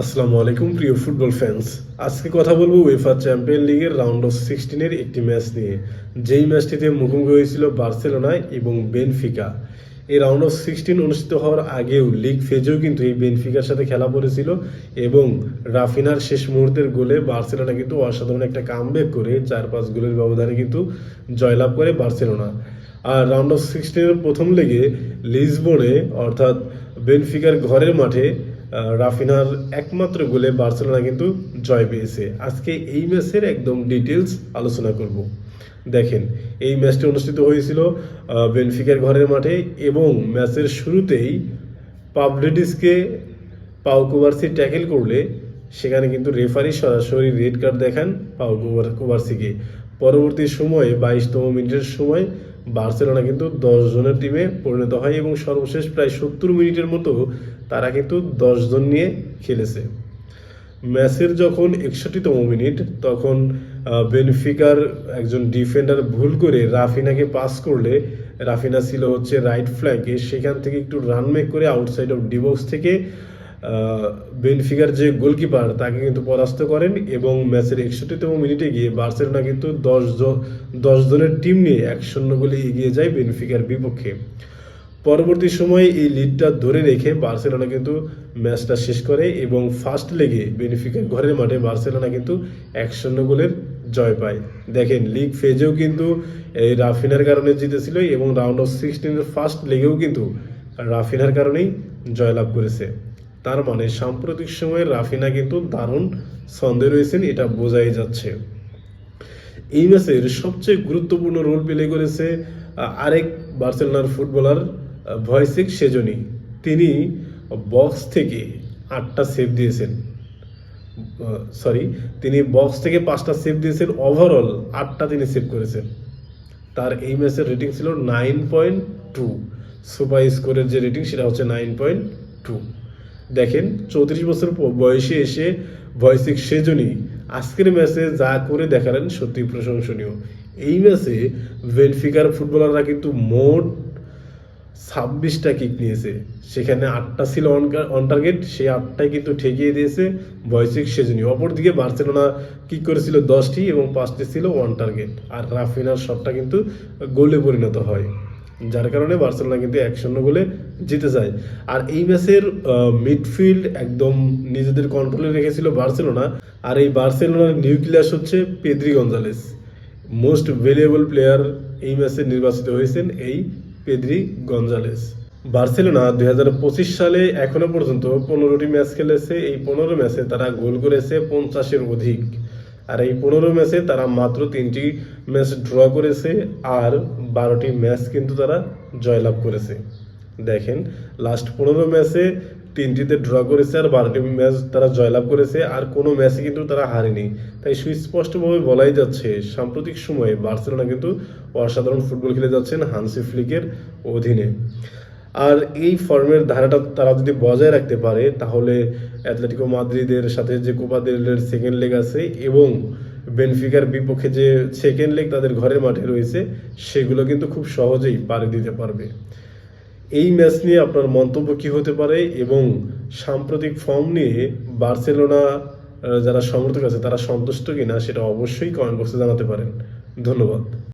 আসসালামু আলাইকুম, প্রিয় ফুটবল ফ্যান্স আজকে কথা বলব উয়েফা চ্যাম্পিয়ন লিগের রাউন্ড অফ সিক্সটিনের একটি ম্যাচ নিয়ে। যেই ম্যাচটিতে মুখোমুখি হয়েছিল বার্সেলোনা এবং বেনফিকা। এই রাউন্ড অফ সিক্সটিন অনুষ্ঠিত হওয়ার আগেও লিগ ফেজেও কিন্তু এই বেনফিকার সাথে খেলা পড়েছিল এবং রাফিনার শেষ মুহূর্তের গোলে বার্সেলোনা কিন্তু অসাধারণ একটা কামব্যাক করে চার পাঁচ গোলের ব্যবধানে কিন্তু জয়লাভ করে বার্সেলোনা। আর রাউন্ড অফ সিক্সটিনের প্রথম লেগে লিসবনে অর্থাৎ বেনফিকার ঘরের মাঠে রাফিনার একমাত্র গোলে বার্সেলোনা কিন্তু জয় পেয়েছে। আজকে এই ম্যাচের একদম ডিটেলস আলোচনা করব। দেখেন, এই ম্যাচটি অনুষ্ঠিত হয়েছিল বেনফিকার ঘরের মাঠে এবং ম্যাচের শুরুতেই পাবলিডিসকে পাউকুবার্সি ট্যাকেল করলে সেখানে কিন্তু রেফারি সরাসরি রেড কার্ড দেখান পাউ কুবার্সিকে। পরবর্তী সময়ে, বাইশতম মিনিটের সময় বার্সেলোনা কিন্তু দশ জনের টিমে পরিণত হয় এবং সর্বশেষ প্রায় সত্তর মিনিটের মতো তারা কিন্তু দশ জন নিয়ে খেলেছে। ম্যাচের যখন একষট্টিতম মিনিট, তখন বেনফিকার একজন ডিফেন্ডার ভুল করে রাফিনাকে পাস করলে, রাফিনা ছিল হচ্ছে রাইট ফ্ল্যাঙ্কে সেখান থেকে একটু রান মেক করে আউটসাইড অফ ডিবক্স থেকে বেনফিকার যে গোলকিপার, তাকে কিন্তু পরাস্ত করেন এবং ম্যাচের একষট্টিতম মিনিটে গিয়ে বার্সেলোনা কিন্তু দশ দশ জনের টিম নিয়ে এক শূন্য গোলে এগিয়ে যায় বেনফিকার বিপক্ষে। পরবর্তী সময়ে এই লিডটা ধরে রেখে বার্সেলোনা কিন্তু ম্যাচটা শেষ করে এবং ফার্স্ট লেগে বেনিফিকের ঘরের মাঠে বার্সেলোনা কিন্তু এক শূন্য গোলের জয় পায়। দেখেন, লিগ ফেজেও কিন্তু এই রাফিনার কারণে জিতেছিল এবং রাউন্ড অফ সিক্সটিনের ফার্স্ট লেগেও কিন্তু রাফিনার কারণেই জয়লাভ করেছে। তার মানে সাম্প্রতিক সময়ে রাফিনা কিন্তু দারুণ ছন্দে রয়েছেন, এটা বোঝাই যাচ্ছে। এই ম্যাচের সবচেয়ে গুরুত্বপূর্ণ রোল প্লে করেছে আরেক বার্সেলোনার ফুটবলার ভয়সিক সেজনি। তিনি বক্স থেকে আটটা সেভ দিয়েছেন। সরি তিনি বক্স থেকে পাঁচটা সেভ দিয়েছেন। ওভারঅল আটটা তিনি সেভ করেছেন। তার এই ম্যাচের রেটিং ছিল নাইন পয়েন্ট টু। সুপার স্কোরের যে রেটিং, সেটা হচ্ছে নাইন পয়েন্ট টু। দেখেন, চৌত্রিশ বছর বয়সে এসে ভয়সিক সেজনই আজকের ম্যাচে যা করে দেখালেন সত্যি প্রশংসনীয়। এই ম্যাচে বেনফিকার ফুটবলাররা কিন্তু মোট ছাব্বিশটা কিক নিয়েছে। সেখানে আটটা ছিল অন অন টার্গেট সেই আটটাই কিন্তু ঠেকিয়ে দিয়েছে বয়সিক সেজনী অপরদিকে বার্সেলোনা কিক করেছিল দশটি এবং পাঁচটি ছিল ওয়ান টার্গেট আর রাফিনার শটটা কিন্তু গোলে পরিণত হয়। যার কারণে বার্সেলোনা কিন্তু এক শূন্য গোলে জিতে যায়। আর এই ম্যাচের মিডফিল্ড একদম নিজেদের কন্ট্রোলে রেখেছিল বার্সেলোনা। আর এই বার্সেলোনার নিউক্লিয়াস হচ্ছে Pedri Gonzalez. Most valuable player এই ম্যাচে নির্বাচিত হয়েছেন এই পেদ্রি গঞ্জালেস। বার্সেলোনা দুই হাজার পঁচিশ সালে এখনও পর্যন্ত পনেরোটি ম্যাচ খেলেছে। এই পনেরো ম্যাচে তারা গোল করেছে পঞ্চাশের অধিক। আর এই পনেরো ম্যাচে তারা মাত্র তিনটি ম্যাচ ড্র করেছে আর বারোটি ম্যাচ কিন্তু তারা জয়লাভ করেছে। দেখেন লাস্ট পনেরো ম্যাচে তিনটিতে ড্র করেছে আর বারোটি ম্যাচ তারা জয়লাভ করেছে আর কোনো ম্যাচে কিন্তু তারা হারেনি। তাই সুস্পষ্টভাবে বলাই যাচ্ছে, সাম্প্রতিক সময়ে বার্সেলোনা কিন্তু অসাধারণ ফুটবল খেলে যাচ্ছেন হানসি ফ্লিকের অধীনে। আর এই ফর্মের ধারাটা তারা যদি বজায় রাখতে পারে, তাহলে অ্যাথলেটিকো মাদ্রিদের সাথে যে কোপা দেলের সেকেন্ড লেগ আছে এবং বেনফিকার বিপক্ষে যে সেকেন্ড লেগ তাদের ঘরের মাঠে রয়েছে, সেগুলো কিন্তু খুব সহজেই পাড়ি দিতে পারবে। এই ম্যাচ নিয়ে আপনার মন্তব্য কি হতে পারে এবং সাম্প্রতিক ফর্ম নিয়ে বার্সেলোনা যারা সমর্থক আছে, তারা সন্তুষ্ট কিনা, সেটা অবশ্যই কমেন্ট বক্সে জানাতে পারেন। ধন্যবাদ।